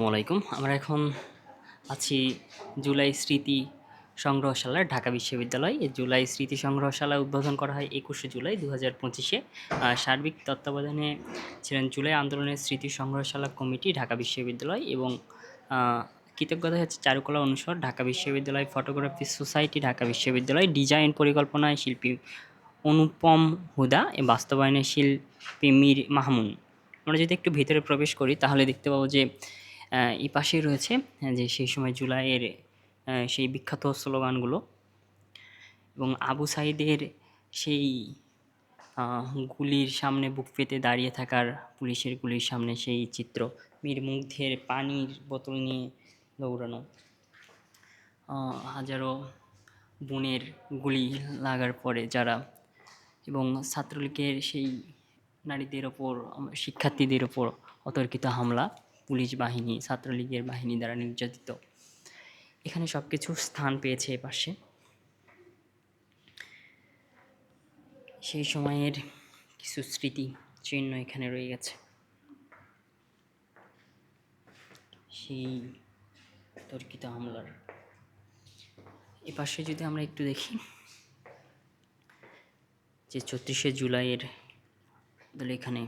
আসসালামাইকুম আমরা এখন আছি জুলাই স্মৃতি সংগ্রহশালার ঢাকা বিশ্ববিদ্যালয়। জুলাই স্মৃতি সংগ্রহশালা উদ্বোধন করা হয় একুশে জুলাই দু হাজার পঁচিশে সার্বিক তত্ত্বাবধানে ছিলেন জুলাই আন্দোলনের স্মৃতি সংগ্রহশালা কমিটি ঢাকা বিশ্ববিদ্যালয় এবং কৃতজ্ঞতা হচ্ছে চারুকলা অনুষদ, ঢাকা বিশ্ববিদ্যালয় ফটোগ্রাফি সোসাইটি, ঢাকা বিশ্ববিদ্যালয় ডিজাইন পরিকল্পনায় শিল্পী অনুপম হুদা, এ বাস্তবায়নে শিল্পী মীর মাহমুন। আমরা যদি একটু ভিতরে প্রবেশ করি, তাহলে দেখতে পাবো যে এই পাশেই রয়েছে যে সেই সময় জুলাইয়ের সেই বিখ্যাত স্লোগানগুলো। এবং আবু সাইদের সেই গুলির সামনে বুক পেতে দাঁড়িয়ে থাকার পুলিশের গুলির সামনে সেই চিত্র, মীর মুগ্ধের পানির বোতল নিয়ে দৌড়ানো। হাজারো বোনের গুলি লাগার পরে যারা এবং ছাত্রলীগের সেই নারীদের ওপর, শিক্ষার্থীদের ওপর অতর্কিত হামলা। পুলিশ বাহিনী, ছাত্রলীগের বাহিনী দ্বারা নির্যাতিত। এখানে সব কিছু স্থান পেয়েছে এ পাশে। সেই সময়ের কিছু স্মৃতি, চিহ্ন এখানে রয়ে গেছে। সেই তর্কিত হামলার। এ পাশে যদি আমরা একটু দেখি, যে চৌত্রিশে জুলাইয়ের তাহলে এখানে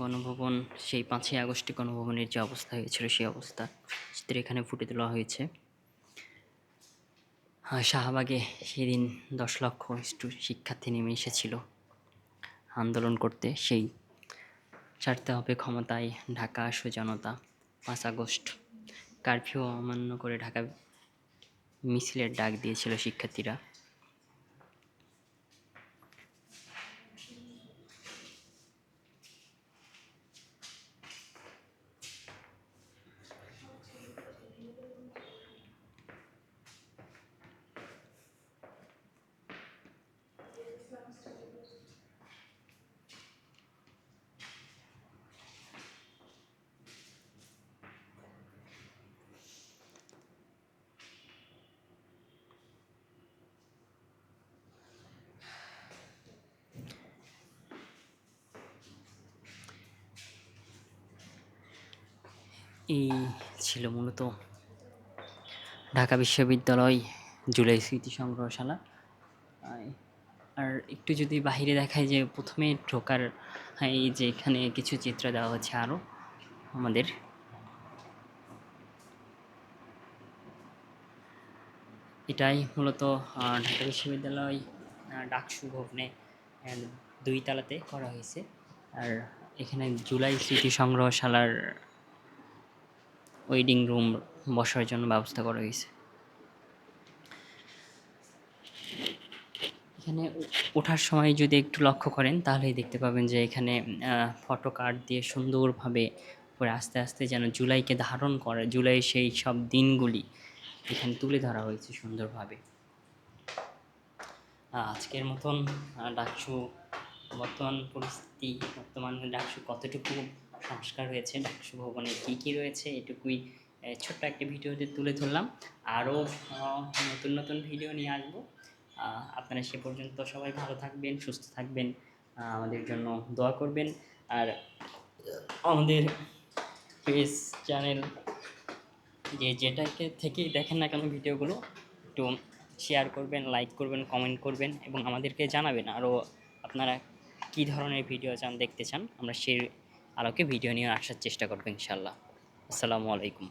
গণভবন, সেই পাঁচই আগস্টে গণভবনের যে অবস্থা হয়েছিল, সেই অবস্থা চিত্র এখানে ফুটে তোলা হয়েছে। শাহবাগে সেদিন দশ লক্ষ স্টু শিক্ষার্থী নেমে এসেছিল আন্দোলন করতে। সেই ছাড়তে হবে ক্ষমতায় ঢাকা আসো জনতা পাঁচ আগস্ট কারফিউ অমান্য করে ঢাকা মিছিলের ডাক দিয়েছিল শিক্ষার্থীরা। এই ছিল মূলত ঢাকা বিশ্ববিদ্যালয় জুলাই স্মৃতি সংগ্রহশালা। আর একটু যদি বাইরে দেখায় যে প্রথমে ঢোকার হ্যাঁ, এই যে এখানে কিছু চিত্র দেওয়া হচ্ছে আরও আমাদের। এটাই মূলত ঢাকা বিশ্ববিদ্যালয় ডাকসু ভবনে দুই তালাতে করা হয়েছে। আর এখানে জুলাই স্মৃতি সংগ্রহশালার ওয়েডিং রুম বসার জন্য ব্যবস্থা করা হয়েছে। এখানে ওঠার সময় যদি একটু লক্ষ্য করেন, তাহলেই দেখতে পাবেন যে এখানে ফটো কার্ড দিয়ে সুন্দরভাবে করে আস্তে আস্তে যেন জুলাইকে ধারণ করে, জুলাই সেই সব দিনগুলি এখানে তুলে ধরা হয়েছে সুন্দরভাবে। আজকের মতন ডাকসু বর্তমান পরিস্থিতি, বর্তমানে ডাকসু কতটুকু সংস্কার হয়েছে, ডাকসু ভবনে কী কী রয়েছে, এটুকুই ছোট্ট একটা ভিডিওতে তুলে ধরলাম। আরও নতুন নতুন ভিডিও নিয়ে আসব। আপনারা সে পর্যন্ত সবাই ভালো থাকবেন, সুস্থ থাকবেন আমাদের জন্য দোয়া করবেন। আর, আমাদের পেজ চ্যানেল, যে যেটাকে থেকেই দেখেন না কেন ভিডিওগুলো, একটু শেয়ার করবেন লাইক করবেন কমেন্ট করবেন এবং আমাদেরকে জানাবেন। আরও আপনারা কী ধরনের ভিডিও চান দেখতে চান, আমরা সেই আলোকে ভিডিও নিয়ে আসার চেষ্টা করব ইনশাল্লাহ আসসালামু আলাইকুম।